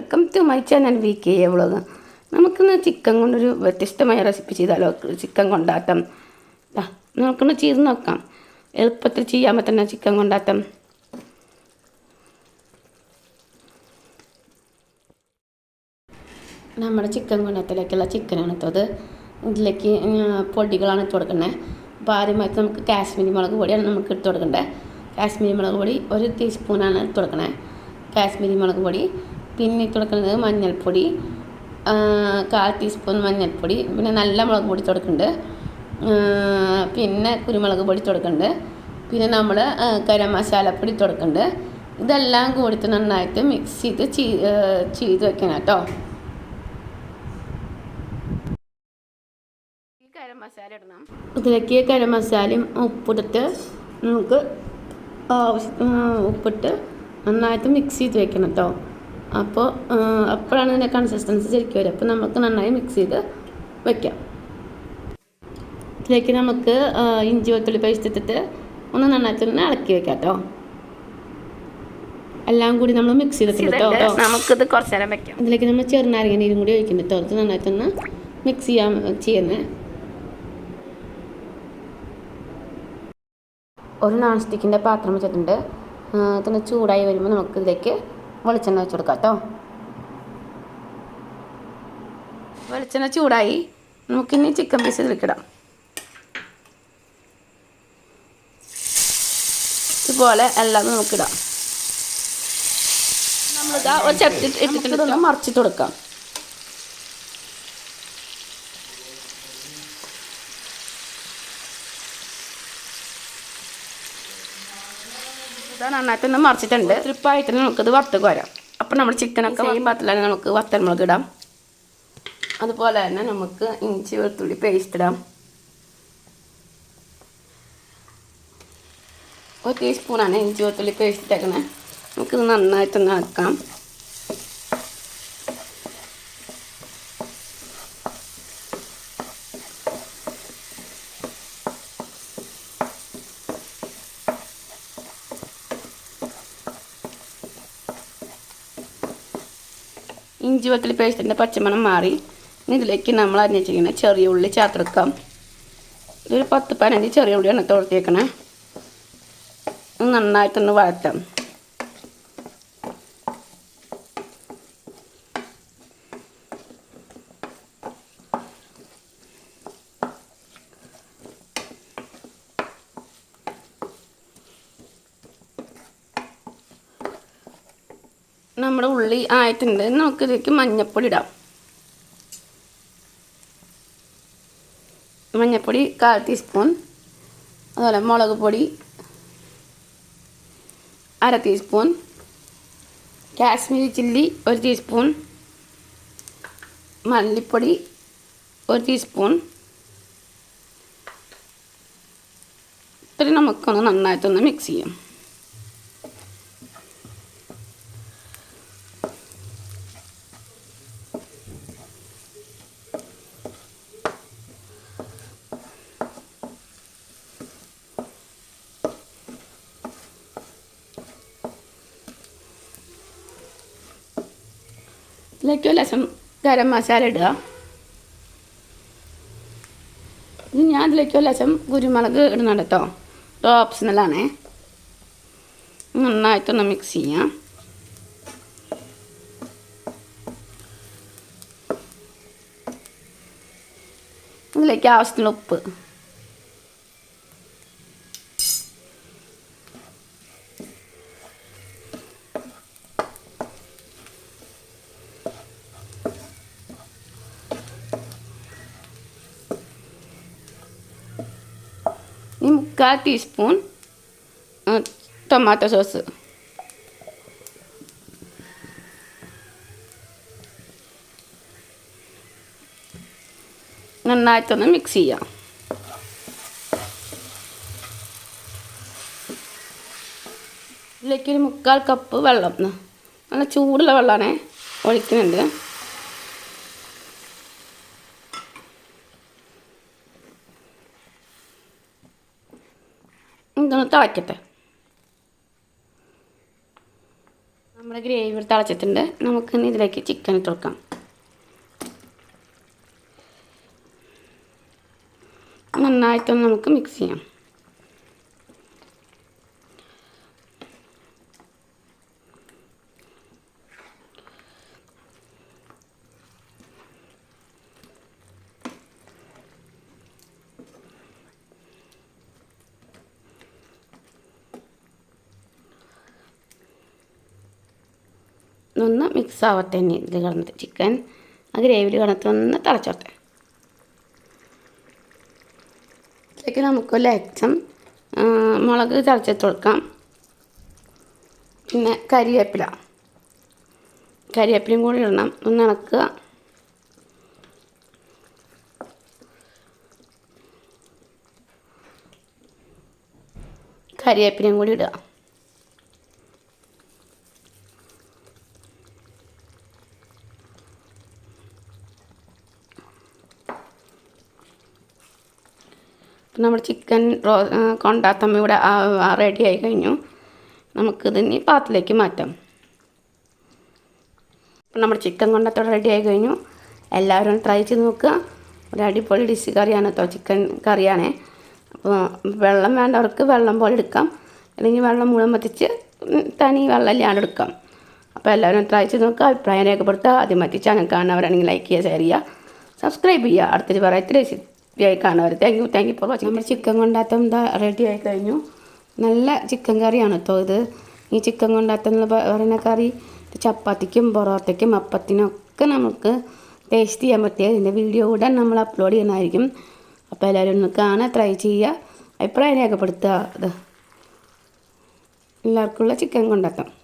Welcome to my channel V K A vlog നമുക്കിന്ന് chicken കൊണ്ടൊരു വ്യത്യസ്തമായ റെസിപ്പി ചെയ്താലോ? ചിക്കൻ കൊണ്ടാട്ടം. ആ നമുക്കൊന്ന് ചെയ്ത് നോക്കാം. എളുപ്പത്തിൽ ചെയ്യാൻ പറ്റുന്ന ചിക്കൻ കൊണ്ടാട്ടം. നമ്മുടെ ചിക്കൻ കൊണ്ടാട്ടത്തിലേക്കുള്ള ചിക്കനാണ് ഇട്ടത് ഇതിലേക്ക് പൊടികളാണ് ഇട്ട് കൊടുക്കുന്നത് അപ്പോൾ ആദ്യമായിട്ട് നമുക്ക് കാശ്മീരി മുളക് പൊടിയാണ് നമുക്ക് ഇട്ട് കൊടുക്കേണ്ടത് കാശ്മീരി മുളക് പൊടി ഒരു ടീസ്പൂണാണ് ഇട്ട് കൊടുക്കണേ. കാശ്മീരി മുളക് പൊടി പിന്നെ ഇട്ട് കൊടുക്കുന്നത് മഞ്ഞൾപ്പൊടി കാൽ ടീസ്പൂൺ മഞ്ഞൾപ്പൊടി പിന്നെ നല്ല മുളക് പൊടി കൊടുക്കുന്നുണ്ട്. പിന്നെ കുരുമുളക് പൊടി കൊടുക്കുന്നുണ്ട്. പിന്നെ നമ്മൾ ഗരം മസാലപ്പൊടി കൊടുക്കുന്നുണ്ട്. ഇതെല്ലാം കൂടിയിട്ട് നന്നായിട്ട് മിക്സ് ചെയ്ത് ചെയ്ത് വെക്കണം കേട്ടോ. ഗരം മസാല ഇടണം. ഇതിലേക്ക് ഗരം മസാലയും ഉപ്പിട്ട് നമുക്ക് ആവശ്യ ഉപ്പിട്ട് നന്നായിട്ട് മിക്സ് ചെയ്ത് വെക്കണം കേട്ടോ. അപ്പോൾ അപ്പോഴാണ് ഇതിന്റെ കൺസിസ്റ്റൻസി ശരിക്കും വരിക. അപ്പോൾ നമുക്ക് നന്നായി മിക്സ് ചെയ്ത് വയ്ക്കാം ഇതിലേക്ക് നമുക്ക് ഇഞ്ചി വെളുത്തുള്ളി പേസ്റ്റ് ഇട്ടിട്ട് ഒന്ന് നന്നായിട്ട് ഒന്ന് ഇളക്കി വെക്കാം കേട്ടോ. എല്ലാം കൂടി നമ്മൾ മിക്സ് ചെയ്തിട്ടുണ്ട് കേട്ടോ. നമുക്കിത് കുറച്ച് നേരം വെക്കാം. ഇതിലേക്ക് നമ്മൾ ചെറുനാരങ്ങ നീരും കൂടി ഒഴിക്കുന്നുണ്ട് കേട്ടോ. നന്നായിട്ടൊന്ന് മിക്സ് ചെയ്യാൻ ചെയ്യുന്നത് ഒരു നോൺ സ്റ്റിക്കിന്റെ പാത്രം വെച്ചിട്ടുണ്ട്. തന്നെ ചൂടായി വരുമ്പോൾ നമുക്ക് ഇതിലേക്ക് വെളിച്ചെണ്ണ വെച്ച് കൊടുക്കാം കേട്ടോ. വെളിച്ചെണ്ണ ചൂടായി. നമുക്കിനി ചിക്കൻ പീസ് ഇതിലേക്കിടാം ഇതുപോലെ എല്ലാം നമുക്കിടാം. നമ്മളിതാ ഒരു ചട്ടി ഇട്ടിട്ട് മറിച്ചിട്ട് കൊടുക്കാം. ഇതാ നന്നായിട്ടൊന്ന് മറിച്ചിട്ടുണ്ട്. ട്രിപ്പായിട്ട് നമുക്കിത് വറുത്ത് കോരാം. അപ്പം നമ്മൾ ചിക്കനൊക്കെ ഈ പാത്രത്തിലാണ് നമുക്ക് വത്തൽമുളക് ഇടാം. അതുപോലെ തന്നെ നമുക്ക് ഇഞ്ചി വെളുത്തുള്ളി പേസ്റ്റ് ഇടാം. ഒരു ടീസ്പൂണാണ് ഇഞ്ചി വെളുത്തുള്ളി പേസ്റ്റ് ഇട്ടേക്കണേ. നമുക്കിത് നന്നായിട്ടൊന്ന് ഇളക്കാം. ഇഞ്ചി വെളുത്തുള്ളി പേസ്റ്റിന്റെ പച്ചമണം മാറി. ഇതിലേക്ക് നമ്മൾ അരിഞ്ഞ് വെച്ചിരിക്കുന്ന ചെറിയ ഉള്ളി ചേർത്തെടുക്കാം. ഇതൊരു പത്ത് പതിനഞ്ച് ചെറിയ ഉള്ളിയാണ് തുളത്തിയേക്കണേ നന്നായിട്ടൊന്ന് വഴറ്റാം. നമ്മുടെ ഉള്ളി ആയിട്ടുണ്ട്. നമുക്ക് ഇതിലേക്ക് മഞ്ഞപ്പൊടി ഇടാം. മഞ്ഞപ്പൊടി കാൽ ടീസ്പൂൺ. അതുപോലെ മുളക് പൊടി അര ടീസ്പൂൺ. കാശ്മീരി ചില്ലി ഒരു ടീസ്പൂൺ. മല്ലിപ്പൊടി ഒരു ടീസ്പൂൺ. ഇത്രയും നമുക്കൊന്ന് നന്നായിട്ടൊന്ന് മിക്സ് ചെയ്യാം. ഇതിലേക്ക് ഒരു ലസം ഗരം മസാല ഇടുക. ഇനി ഞാൻ ഇതിലേക്ക് ലസം കുരുമുളക് ഇടുന്നുണ്ട് കേട്ടോ ഇത് ഓപ്ഷണലാണേ നന്നായിട്ടൊന്ന് മിക്സ് ചെയ്യാം. ഇതിലേക്ക് ആവശ്യത്തിനുള്ള ഉപ്പ്. മുക്കാൽ ടീസ്പൂൺ ടൊമാറ്റോ സോസ് നന്നായിട്ടൊന്ന് മിക്സ് ചെയ്യാം ഇതിലേക്ക് ഒരു മുക്കാൽ കപ്പ് വെള്ളം നല്ല ചൂടുള്ള വെള്ളമാണ് ഒഴിക്കുന്നുണ്ട് തിളയ്ക്കട്ടെ നമ്മുടെ ഗ്രേവി തിളച്ചിട്ടുണ്ട് നമുക്ക് ഇനി ഇതിലേക്ക് ചിക്കൻ ഇട്ട് കൊടുക്കാം. നന്നായിട്ടൊന്ന് നമുക്ക് മിക്സ് ചെയ്യാം. ഒന്ന് മിക്സ് ആവട്ടെ ഇനി ഇതിൽ കിടന്നിട്ട് ചിക്കൻ ആ ഗ്രേവിയിൽ കിടന്നിട്ട് ഒന്ന് തിളച്ചോട്ടെ. ഇതിലേക്ക് നമുക്ക് ലേറ്റം മുളക് തിളച്ചിട്ട് കൊടുക്കാം. പിന്നെ കരിവേപ്പില കരിവേപ്പിലയും കൂടി ഇടണം. ഒന്ന് ഇളക്കുക. കരിവേപ്പിലയും കൂടി ഇടുക. നമ്മുടെ ചിക്കൻ റോ കൊണ്ടാത്തമ്മ ഇവിടെ റെഡി ആയി കഴിഞ്ഞു. നമുക്കിതിനി പാത്രത്തിലേക്ക് മാറ്റാം. അപ്പം നമ്മുടെ ചിക്കൻ കൊണ്ടാത്തോടെ റെഡി ആയി കഴിഞ്ഞു. എല്ലാവരും ട്രൈ ചെയ്ത് നോക്കുക. ഒരു അടിപൊളി ഡിഷ് കറിയാണ് കേട്ടോ ചിക്കൻ കറിയാണേ. അപ്പോൾ വെള്ളം വേണ്ടവർക്ക് വെള്ളം പോലെ എടുക്കാം. അല്ലെങ്കിൽ വെള്ളം മുഴുവൻ വറ്റിച്ച് തനി വെള്ളം ഇല്ലാണ്ട് എടുക്കാം. അപ്പോൾ എല്ലാവരും ട്രൈ ചെയ്ത് നോക്കുക. അഭിപ്രായം രേഖപ്പെടുത്തുക. ആദ്യം ആദ്യമായിട്ട് ചാനൽ കാണുന്നവരാണെങ്കിൽ ലൈക്ക് ചെയ്യുക ഷെയർ ചെയ്യുക. സബ്സ്ക്രൈബ് ചെയ്യുക. അടുത്തൊരു വെറൈറ്റി ആയി കാണുന്നവർ thank you thank you for watching നമ്മൾ ചിക്കൻ കൊണ്ടാത്തം എന്താ റെഡി ആയി കഴിഞ്ഞു. നല്ല ചിക്കൻ കറിയാണ് കേട്ടോ ഇത്. ഈ ചിക്കൻ കൊണ്ടാത്തം എന്ന് പറയുന്ന കറി ചപ്പാത്തിക്കും പൊറോട്ടയ്ക്കും അപ്പത്തിനും ഒക്കെ നമുക്ക് ടേസ്റ്റ് ചെയ്യാൻ പറ്റിയ ഇതിന്റെ വീഡിയോ ഉടൻ നമ്മൾ അപ്ലോഡ് ചെയ്യുന്നതായിരിക്കും. അപ്പോൾ എല്ലാവരും ഒന്ന് കാണാൻ ട്രൈ ചെയ്യുക അഭിപ്രായം രേഖപ്പെടുത്തുക. ഇത്. എല്ലാവർക്കുള്ള ചിക്കൻ കൊണ്ടാത്തം